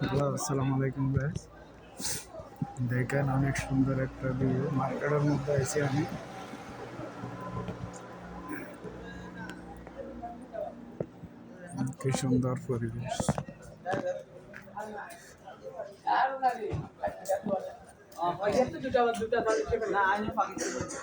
Hello, আসসালামু আলাইকুম guys দেখেন, অনেক সুন্দর একটা ভিউ মার্কেটের মধ্যে আছি আমি। কি সুন্দর পরিবেশ। দেখে জানেন অনেক সুন্দর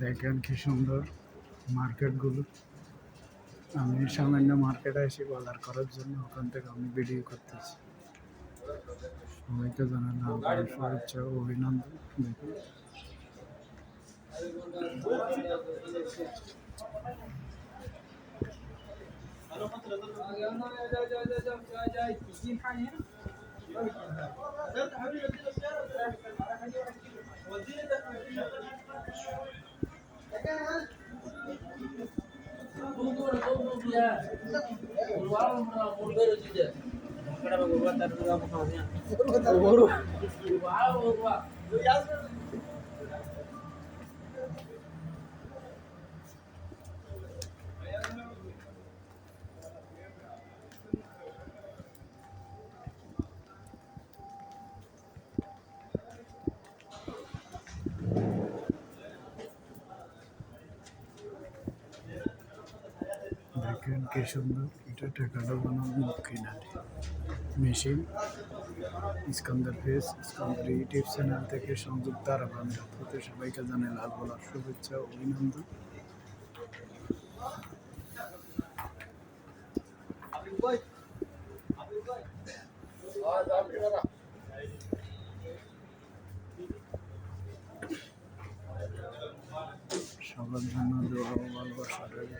দেখেন কি সুন্দর মার্কেটগুলো। আমি সামান্য মার্কেটে এসে বাজার করার জন্য ওখান থেকে আমি ভিডিও করতেছি। সবাইকে আন্তরিক শুভেচ্ছা ও অভিনন্দন। দেখুন। மூணு பேர் வச்சுட்டு ஒரு ரூபா தரதுதான் ஒரு ரூபா কি সুন্দর এটা টাকাটা বানানো কিনারে machine Iskandar face Iskandar YouTube channel থেকে আরব আমিরাত হতে সবাইকে জানাই লাল বলার শুভেচ্ছা অভিনন্দন। সবার জন্য দোয়া ভালোবাসা রইল।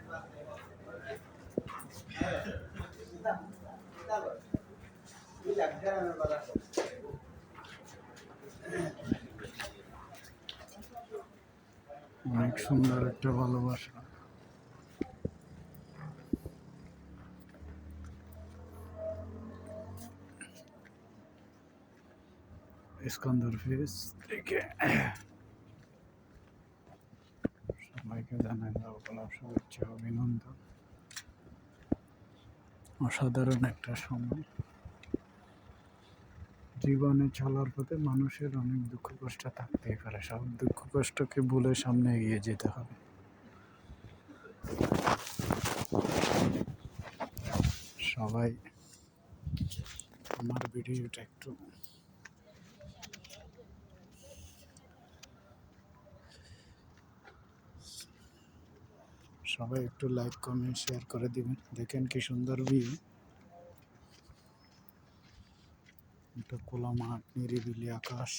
অনেক সুন্দর একটা ভালোবাসা। ইস্কন্দর ফেস থেকে সবাইকে জানাই লাভ শুভেচ্ছা অভিনন্দন। অসাধারণ একটা সময়। জীবনে চলার পথে মানুষের অনেক দুঃখ কষ্ট থাকতেই পারে। সব দুঃখ কষ্টকে ভুলে সামনে এগিয়ে যেতে হবে। সবাই, আমার ভিডিওটা একটু সবাই একটু লাইক কমেন্ট শেয়ার করে দিবেন। দেখেন কি সুন্দর ভিউ একটা খোলা মাঠ নিরিবিলি আকাশ।